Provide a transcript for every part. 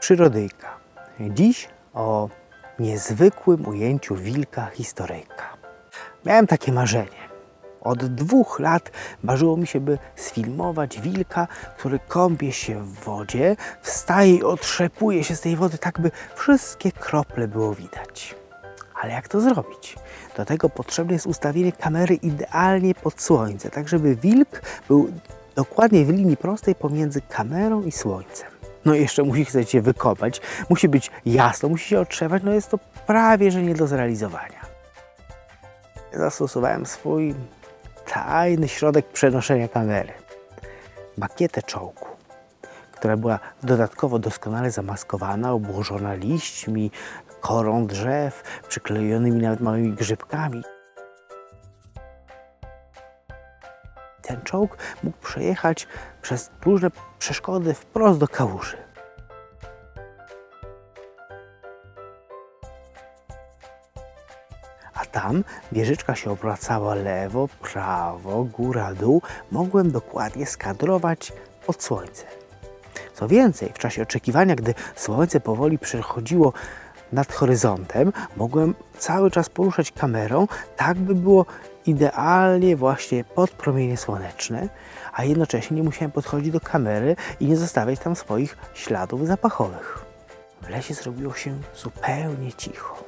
Przyrodyjka. Dziś o niezwykłym ujęciu wilka historyjka. Miałem takie marzenie. Od dwóch lat marzyło mi się, by sfilmować wilka, który kąpie się w wodzie, wstaje i otrzepuje się z tej wody, tak by wszystkie krople było widać. Ale jak to zrobić? Do tego potrzebne jest ustawienie kamery idealnie pod słońce, tak żeby wilk był dokładnie w linii prostej pomiędzy kamerą i słońcem. No i jeszcze musi chceć się wykopać, musi być jasno, musi się otrzewać, no jest to prawie, że nie do zrealizowania. Zastosowałem swój tajny środek przenoszenia kamery. Makietę czołgu, która była dodatkowo doskonale zamaskowana, obłożona liśćmi, korą drzew, przyklejonymi nawet małymi grzybkami. Ten czołg mógł przejechać przez różne przeszkody wprost do kałuży. A tam wieżyczka się obracała lewo, prawo, góra, dół. Mogłem dokładnie skadrować pod słońce. Co więcej, w czasie oczekiwania, gdy słońce powoli przechodziło nad horyzontem, mogłem cały czas poruszać kamerą, tak by było idealnie właśnie pod promienie słoneczne, a jednocześnie nie musiałem podchodzić do kamery i nie zostawiać tam swoich śladów zapachowych. W lesie zrobiło się zupełnie cicho.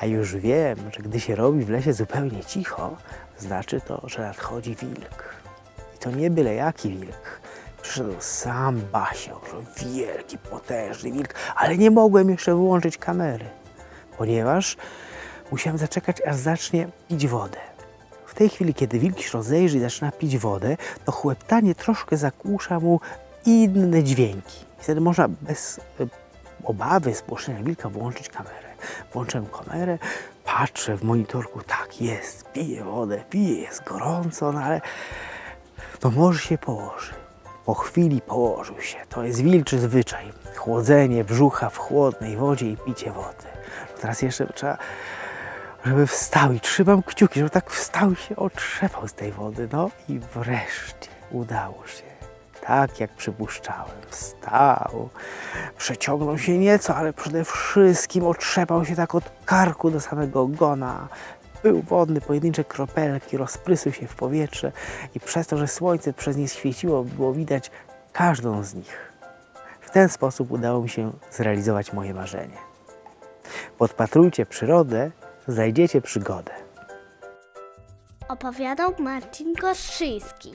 A już wiem, że gdy się robi w lesie zupełnie cicho, znaczy to, że nadchodzi wilk. I to nie byle jaki wilk. Przyszedł sam Basior, wielki, potężny wilk, ale nie mogłem jeszcze wyłączyć kamery, ponieważ musiałem zaczekać, aż zacznie pić wodę. W tej chwili, kiedy wilk się rozejrzy i zaczyna pić wodę, to chłeptanie troszkę zakłusza mu inne dźwięki. Wtedy można bez e, obawy spłoszenia wilka włączyć kamerę. Włączyłem kamerę, patrzę w monitorku, tak jest, pije wodę, pije, jest gorąco, no ale to może się położy. Po chwili położył się. To jest wilczy zwyczaj. Chłodzenie brzucha w chłodnej wodzie i picie wody. Teraz jeszcze trzeba, żeby wstał i trzymam kciuki, żeby tak wstał i się otrzepał z tej wody. No i wreszcie udało się. Tak jak przypuszczałem. Wstał, przeciągnął się nieco, ale przede wszystkim otrzepał się tak od karku do samego ogona. Był wodny, pojedyncze kropelki rozprysły się w powietrze i przez to, że słońce przez nie świeciło, było widać każdą z nich. W ten sposób udało mi się zrealizować moje marzenie. Podpatrujcie przyrodę, znajdziecie przygodę. Opowiadał Marcin Kostrzyński.